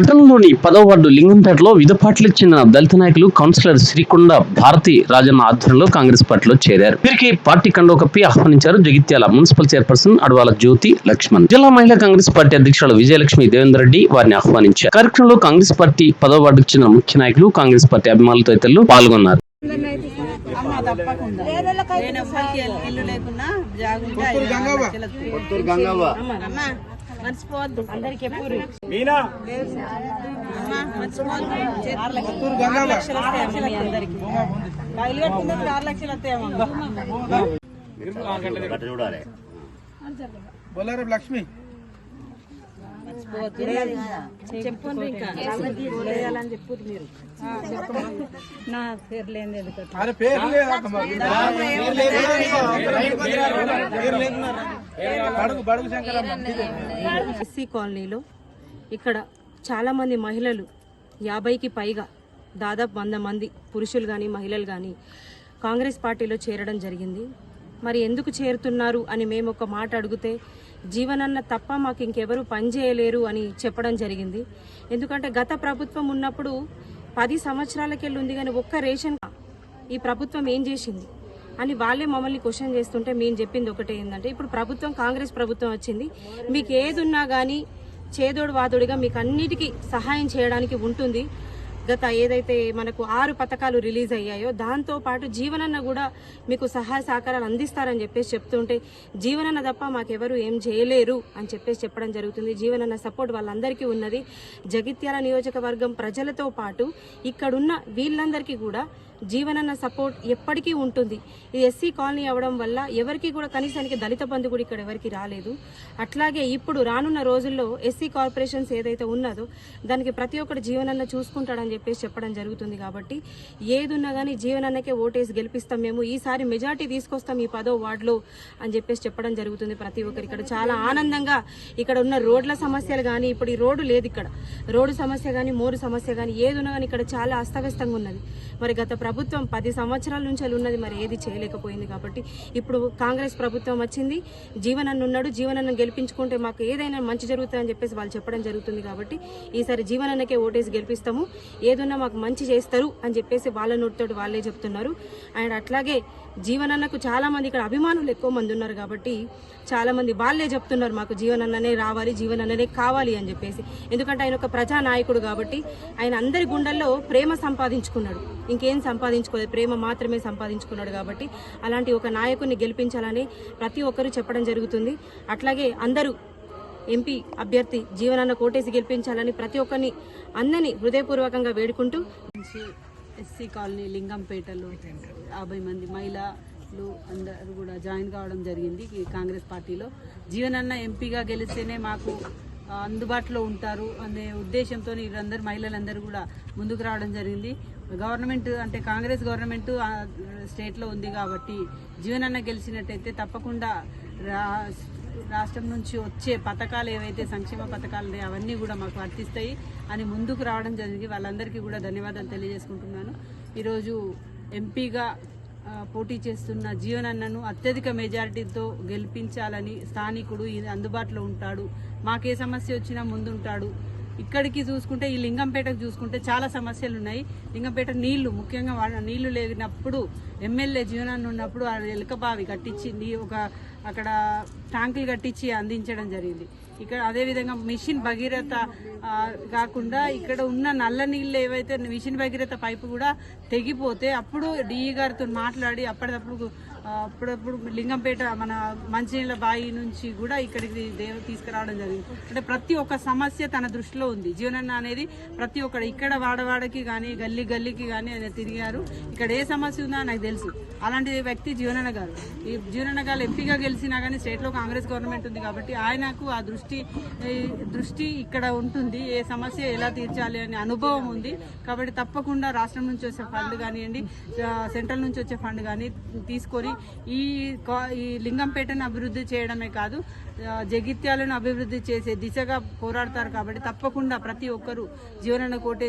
పట్టణంలోని పదవ వార్డు లింగంపేటలో వివిధ పార్టీలకు చెందిన దళిత నాయకులు కౌన్సిలర్ శ్రీకొండ భారతి రాజన్న ఆధ్వర్యంలో కాంగ్రెస్ పార్టీలో చేరారు. వీరికి పార్టీ కండో కప్పి ఆహ్వానించారు జగిత్యాల మున్సిపల్ చైర్పర్సన్ అడవాల జ్యోతి లక్ష్మణ్. జిల్లా మహిళా కాంగ్రెస్ పార్టీ అధ్యక్షురాలు విజయలక్ష్మి దేవేందర్ రెడ్డి వారిని ఆహ్వానించారు. కార్యక్రమంలో కాంగ్రెస్ పార్టీ పదవ వార్డుకు చెందిన ముఖ్య నాయకులు కాంగ్రెస్ పార్టీ అభిమానులు తదితరులు పాల్గొన్నారు. అమ్మ తప్పకుండా. నేను ఎవ్వరికి ఇల్లు లేకున్నా మర్చిపోవద్దు. అందరికి ఎప్పుడు. చేతులు ఆరు లక్షలు వస్తాయమ్మ బొల్లారం లక్ష్మి చెప్పండి ఇంకా చేయాలని చెప్పు మీరు నా పేరు ఎందుకు ఎస్సీ కాలనీలో ఇక్కడ చాలామంది మహిళలు యాభైకి పైగా దాదాపు వంద మంది పురుషులు కానీ మహిళలు కానీ కాంగ్రెస్ పార్టీలో చేరడం జరిగింది. మరి ఎందుకు చేరుతున్నారు అని మేము ఒక మాట అడిగితే జీవనన్న తప్ప మాకు ఇంకెవరు పనిచేయలేరు అని చెప్పడం జరిగింది. ఎందుకంటే గత ప్రభుత్వం ఉన్నప్పుడు పది సంవత్సరాలకెళ్ళి ఉంది కానీ ఒక్క రేషన్ ఈ ప్రభుత్వం ఏం చేసింది? అని వాళ్ళే మమ్మల్ని క్వశ్చన్ చేస్తుంటే మేము చెప్పింది ఒకటే ఏంటంటే ఇప్పుడు ప్రభుత్వం కాంగ్రెస్ ప్రభుత్వం వచ్చింది. మీకు ఏదున్నా కానీ చేదోడు వాదోడిగా మీకు అన్నిటికీ సహాయం చేయడానికి ఉంటుంది. గత ఏదైతే మనకు ఆరు పథకాలు రిలీజ్ అయ్యాయో దాంతో పాటు జీవనన్న కూడా మీకు సహాయ సహకారాలు అందిస్తారని చెప్పేసి చెప్తుంటే జీవనన్న తప్ప మాకెవరు ఏం చేయలేరు అని చెప్పేసి చెప్పడం జరుగుతుంది. జీవనన్న సపోర్ట్ వాళ్ళందరికీ ఉన్నది. జగిత్యాల నియోజకవర్గం ప్రజలతో పాటు ఇక్కడున్న వీళ్ళందరికీ కూడా జీవనన్న సపోర్ట్ ఎప్పటికీ ఉంటుంది. ఇది ఎస్సీ కాలనీ అవ్వడం వల్ల ఎవరికి కూడా కనీసానికి దళిత బంధు కూడా ఇక్కడ ఎవరికి రాలేదు. అట్లాగే ఇప్పుడు రానున్న రోజుల్లో ఎస్సీ కార్పొరేషన్స్ ఏదైతే ఉన్నదో దానికి ప్రతి ఒక్కటి జీవనన్న చూసుకుంటాడని అని చెప్పేసి చెప్పడం జరుగుతుంది కాబట్టి ఏది ఉన్నా కానీ జీవనన్నకే ఓటేసి గెలిపిస్తాం మేము. ఈసారి మెజార్టీ తీసుకొస్తాం ఈ పదో వార్డులో అని చెప్పేసి చెప్పడం జరుగుతుంది ప్రతి ఒక్కరు ఇక్కడ. చాలా ఆనందంగా ఇక్కడ ఉన్న రోడ్ల సమస్యలు కానీ ఇప్పుడు ఈ రోడ్డు లేదు ఇక్కడ. రోడ్డు సమస్య కానీ మోరు సమస్య కానీ ఏది ఉన్నా కానీ ఇక్కడ చాలా అస్తవ్యస్తంగా ఉన్నది. మరి గత ప్రభుత్వం పది సంవత్సరాల నుంచి ఉన్నది మరి ఏది చేయలేకపోయింది కాబట్టి ఇప్పుడు కాంగ్రెస్ ప్రభుత్వం వచ్చింది. జీవనన్ను ఉన్నాడు జీవనన్ను గెలిపించుకుంటే మాకు ఏదైనా మంచి జరుగుతుందని చెప్పేసి వాళ్ళు చెప్పడం జరుగుతుంది కాబట్టి ఈసారి జీవనన్నకే ఓటేసి గెలిపిస్తాము. ఏదన్నా మాకు మంచి చేస్తారు అని చెప్పేసి వాళ్ళ నోటితోటి వాళ్ళే చెప్తున్నారు. అండ్ అట్లాగే జీవనన్నకు చాలామంది ఇక్కడ అభిమానులు ఎక్కువ మంది ఉన్నారు కాబట్టి చాలామంది వాళ్ళే చెప్తున్నారు మాకు జీవనన్ననే రావాలి జీవనన్ననే కావాలి అని చెప్పేసి. ఎందుకంటే ఆయన ఒక ప్రజానాయకుడు కాబట్టి ఆయన అందరి గుండెల్లో ప్రేమ సంపాదించుకున్నాడు. ఇంకేం సంపాదించుకోలేదు ప్రేమ మాత్రమే సంపాదించుకున్నాడు కాబట్టి అలాంటి ఒక నాయకుడిని గెలిపించాలని ప్రతి ఒక్కరూ చెప్పడం జరుగుతుంది. అట్లాగే అందరూ ఎంపీ అభ్యర్థి జీవనాన్న కోటేసి గెలిపించాలని ప్రతి ఒక్కరిని అందరినీ హృదయపూర్వకంగా వేడుకుంటూ ఎస్సీ కాలనీ లింగంపేటలో యాభై మంది మహిళలు అందరూ కూడా జాయిన్ కావడం జరిగింది. కాంగ్రెస్ పార్టీలో జీవనన్న ఎంపీగా గెలిస్తేనే మాకు అందుబాటులో ఉంటారు అనే ఉద్దేశంతో వీరందరూ మహిళలందరూ కూడా ముందుకు రావడం జరిగింది. గవర్నమెంట్ అంటే కాంగ్రెస్ గవర్నమెంట్ స్టేట్లో ఉంది కాబట్టి జీవనన్న గెలిచినట్టయితే తప్పకుండా రాష్ట్రం నుంచి వచ్చే పథకాలు ఏవైతే సంక్షేమ పథకాలు అవన్నీ కూడా మాకు వర్తిస్తాయి అని ముందుకు రావడం జరిగింది. వాళ్ళందరికీ కూడా ధన్యవాదాలు తెలియజేసుకుంటున్నాను. ఈరోజు ఎంపీగా పోటీ చేస్తున్న జీవనన్నను అత్యధిక మెజారిటీతో గెలిపించాలని స్థానికుడు అందుబాటులో ఉంటాడు. మాకే సమస్య వచ్చినా ముందుంటాడు. ఇక్కడికి చూసుకుంటే ఈ లింగంపేటకు చూసుకుంటే చాలా సమస్యలు ఉన్నాయి లింగంపేట నీళ్ళు ముఖ్యంగా వాళ్ళ నీళ్ళు లేనప్పుడు ఎమ్మెల్యే జీవనాన్ని ఉన్నప్పుడు ఆ ఎలకబావి కట్టించి నీ ఒక అక్కడ ట్యాంకులు కట్టించి అందించడం జరిగింది. ఇక్కడ అదేవిధంగా మిషన్ భగీరథ కాకుండా ఇక్కడ ఉన్న నల్ల నీళ్ళు ఏవైతే మిషన్ భగీరథ పైపు కూడా తెగిపోతే అప్పుడు డిఈ గారితో మాట్లాడి అప్పటికప్పుడు అప్పుడప్పుడు లింగంపేట మన మంచినీళ్ళ బావి నుంచి కూడా ఇక్కడికి దేవ తీసుకురావడం జరిగింది. అంటే ప్రతి ఒక్క సమస్య తన దృష్టిలో ఉంది. జీవనన్న అనేది ప్రతి ఒక్కరు ఇక్కడ వాడవాడకి కానీ గల్లీ గల్లీకి కానీ ఆయన తిరిగారు. ఇక్కడ ఏ సమస్య ఉందో నాకు తెలుసు. అలాంటి వ్యక్తి జీవనన్న గారు. ఈ జీవనన్న గారు ఎంపీగా గెలిచినా కానీ స్టేట్లో కాంగ్రెస్ గవర్నమెంట్ ఉంది కాబట్టి ఆయనకు ఆ దృష్టి దృష్టి ఇక్కడ ఉంటుంది. ఏ సమస్య ఎలా తీర్చాలి అనే అనుభవం ఉంది. కాబట్టి తప్పకుండా రాష్ట్రం నుంచి వచ్చే ఫండ్ కానివ్వండి సెంట్రల్ నుంచి వచ్చే ఫండ్ కానీ తీసుకొని ఈ కా- ఈ లింగంపేటను అభివృద్ధి చేయడమే కాదు జగిత్యాలను అభివృద్ధి చేసే దిశగా పోరాడతారు కాబట్టి తప్పకుండా ప్రతి ఒక్కరూ జీవనన్న కోటేసి